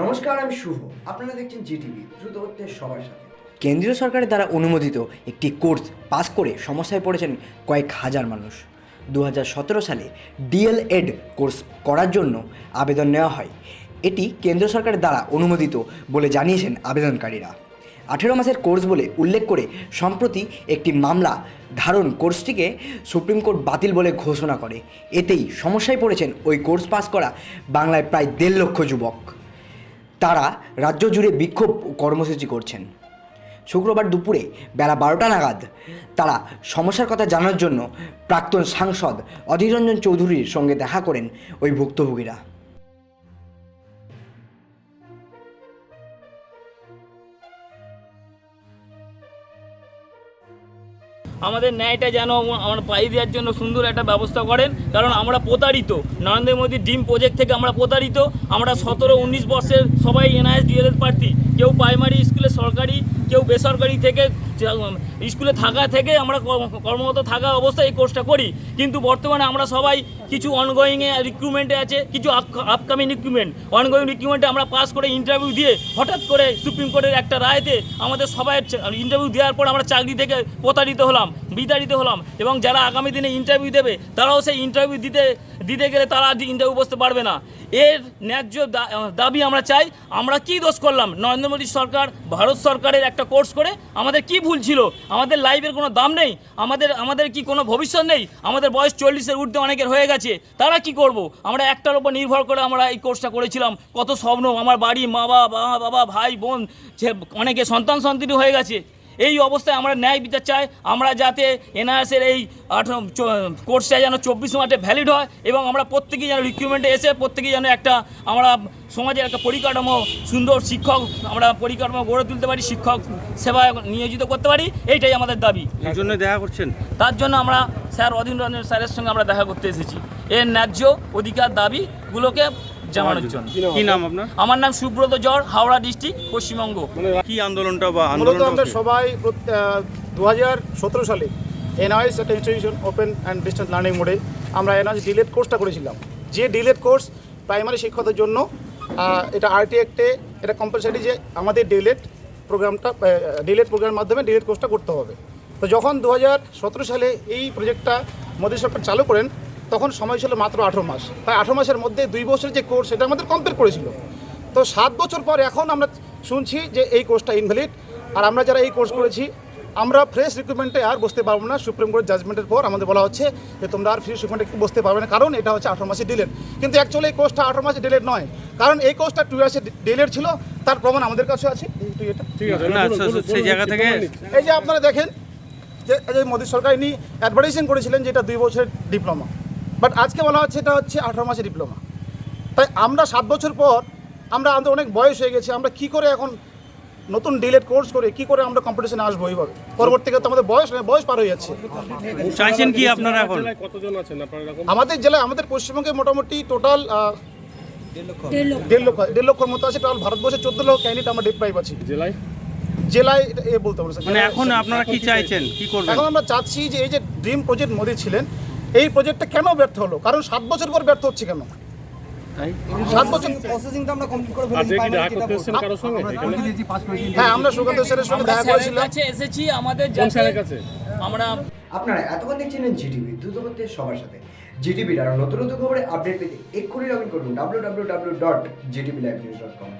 নমস্কার, আমি শুভ। আপনারা দেখছেন জিটিভি, দ্রুত হচ্ছে সবার সাথে। কেন্দ্রীয় সরকারের দ্বারা অনুমোদিত একটি কোর্স পাস করে সমস্যায় পড়েছেন কয়েক হাজার মানুষ। দু হাজার সতেরো সালে ডিএলএড কোর্স করার জন্য আবেদন নেওয়া হয়। এটি কেন্দ্র সরকারের দ্বারা অনুমোদিত বলে জানিয়েছেন আবেদনকারীরা। আঠেরো মাসের কোর্স বলে উল্লেখ করে সম্প্রতি একটি মামলা ধারণ কোর্সটিকে সুপ্রিম কোর্ট বাতিল বলে ঘোষণা করে। এতেই সমস্যায় পড়েছেন ওই কোর্স পাস করা বাংলায় প্রায় দেড় লক্ষ যুবক। তারা রাজ্য জুড়ে বিক্ষোভ কর্মসূচি করছেন। শুক্রবার দুপুরে বেলা বারোটা নাগাদ তারা সমস্যার কথা জানার জন্য প্রাক্তন সাংসদ অধীররঞ্জন চৌধুরীর সঙ্গে দেখা করেন ওই ভুক্তভোগীরা। আমাদের ন্যায়টা যেন আমার পাই দেওয়ার জন্য সুন্দর একটা ব্যবস্থা করেন। কারণ আমরা প্রতারিত। নরেন্দ্র মোদী ডিম প্রজেক্ট থেকে আমরা প্রতারিত। আমরা সতেরো, উনিশ বর্ষের সবাই এনআইএস, ডিএলএস প্রার্থী। কেউ প্রাইমারি স্কুলে সরকারি, কেউ বেসরকারি থেকে, স্কুলে থাকা থেকে আমরা কর্ম- কর্মরত থাকা অবস্থায় এই কোর্সটা করি। কিন্তু বর্তমানে আমরা সবাই কিছু অনগোয়িংয়ে রিক্রুটমেন্টে আছে, কিছু আপকামিং রিক্রুটমেন্ট অনগোয়িং রিক্রুটমেন্টে আমরা পাস করে ইন্টারভিউ দিয়ে হঠাৎ করে সুপ্রিম কোর্টের একটা রায়তে আমাদের সবাই ইন্টারভিউ দেওয়ার পর আমরা চাকরি থেকে প্রতারিত হলাম। বিতাড়িত হলাম এবং যারা আগামী দিনে ইন্টারভিউ দেবে, তারাও সেই ইন্টারভিউ দিতে দিতে গেলে তারা ইন্টারভিউ বসতে পারবে না। এর ন্যায্য দাবি আমরা চাই, আমরা কি দোষ করলাম? নরেন্দ্র মোদী সরকার, ভারত সরকারের একটা কোর্স করে আমাদের কি ভুল ছিল? আমাদের লাইফের কোনো দাম নেই, আমাদের আমাদের কি কোনো ভবিষ্যৎ নেই? আমাদের বয়স চল্লিশের ঊর্ধ্বে অনেকের হয়ে গেছে, তারা কি করব? আমরা একটার উপর নির্ভর করে আমরা এই কোর্সটা করেছিলাম, কত স্বপ্ন, আমার বাড়ি মা বাবা বাবা ভাই, বোন অনেকে সন্তান সন্তানি হয়ে গেছে। এই অবস্থায় আমরা ন্যায় বিচার চাই আমরা যাতে এনআরএসের এই কোর্সটা যেন চব্বিশ মাসে ভ্যালিড হয় এবং আমরা প্রত্যেকেই যেন রিক্রুটমেন্টে এসে প্রত্যেকেই যেন একটা আমরা সমাজের একটা পরিকাঠামো সুন্দর শিক্ষক আমরা পরিকাঠামো গড়ে তুলতে পারি শিক্ষক সেবায় নিয়োজিত করতে পারি এইটাই আমাদের দাবি। এই জন্য দেখা করছেন? তার জন্য আমরা স্যার অধীন রঞ্জন স্যারের সঙ্গে আমরা দেখা করতে এসেছি। এর ন্যায্য অধিকার দাবিগুলোকে জানানোর জন্য। কি নাম আপনার? আমার নাম সুব্রত জর হাওড়া ডিস্ট্রিক্ট পশ্চিমবঙ্গ। কি আন্দোলনটা বা মূলত আমরা সবাই দু হাজার সতেরো সালে এনআইএস একটা institution open and distance learning মোডে আমরা এনআইএস ডিলেট কোর্সটা করেছিলাম। যে ডিলেট কোর্স প্রাইমারি শিক্ষকদের জন্য এটা আরটি অ্যাক্টে এটা কম্পালসারি যে আমাদের ডিলেট প্রোগ্রামটা ডিলেট প্রোগ্রামের মাধ্যমে ডিলেট কোর্সটা করতে হবে। তো যখন দু হাজার সতেরো সালে এই প্রজেক্টটা মোদী সরকার চালু করেন তখন সময় ছিল মাত্র আঠেরো মাস। তাই আঠেরো মাসের মধ্যে দুই বছরের যে কোর্স সেটা আমাদের কমপ্লিট করেছিল। তো সাত বছর পর এখন আমরা শুনছি যে এই কোর্সটা ইনভ্যালিড আর আমরা যারা এই কোর্স করেছি আমরা ফ্রেশ রিক্রুটমেন্টে আর বসতে পারব না। সুপ্রিম কোর্ট জাজমেন্টের পর আমাদের বলা হচ্ছে যে তোমরা আর ফ্রি রিক্রুটমেন্টে বসতে পারবে না। কারণ এটা হচ্ছে আঠারো মাসে ডিলেট কিন্তু অ্যাকচুয়ালি এই কোর্সটা আঠারো মাসে ডিলেট নয়। কারণ এই কোর্সটা টু ইয়ার্সে ডিলেট ছিল। তার প্রমাণ আমাদের কাছে আছে। এই এটা না, আচ্ছা, আচ্ছা, সেই জায়গা থেকে এই যে আপনারা দেখেন যে যে মোদী সরকার ইনি অ্যাডভার্টাইজিং করেছিলেন যে এটা দুই বছরের ডিপ্লোমা বাট আজকে বলা হচ্ছে এটা হচ্ছে আঠারো মাসের ডিপ্লোমা তাই আমরা সাত বছর পর আমরা আমাদের অনেক বয়স হয়ে গেছে আমরা কি করে এখন নতুন ডিলেট কোর্স করে কি করে আমরা কম্পিটিশনে আসব এইভাবে? পরবর্তীতে তো আমাদের বয়স বয়স পার হয়ে যাচ্ছে। চাইছেন কি আপনারা এখন? আমাদের জেলায় আমাদের পশ্চিমবঙ্গে মোটামুটি টোটাল দেড় লক্ষ। দেড় লক্ষর মতো আছে। টোটাল ভারতবর্ষে চোদ্দ লক্ষ ক্যান্ডিডেট আমরা ডেট প্রাইভ আছি জেলায়? জেলায় এ বলতে পারব মানে এখন আপনারা কি চাইছেন? কি করবেন? এখন আমরা চাচ্ছি যে এই যে ড্রিম প্রজেক্ট মোদী ছিলেন এই প্রজেক্টটা কেন ব্যর্থ হলো? কারণ সাত বছর পর ব্যর্থ হচ্ছে কেন? সাত বছর হ্যাঁ আমরা সুকান্ত স্যারের সঙ্গে দেখা করেছিলাম। এসেছি আমাদের যাতে আমরা আপনারা এতক্ষণ দেখছিলেন জিটিভি দ্রুত সবার সাথে। জিটিভির আরও নতুন নতুন খবরে আপডেট পেতে এক্ষুনি লগ ইন করুন W W W dot GTV live news dot com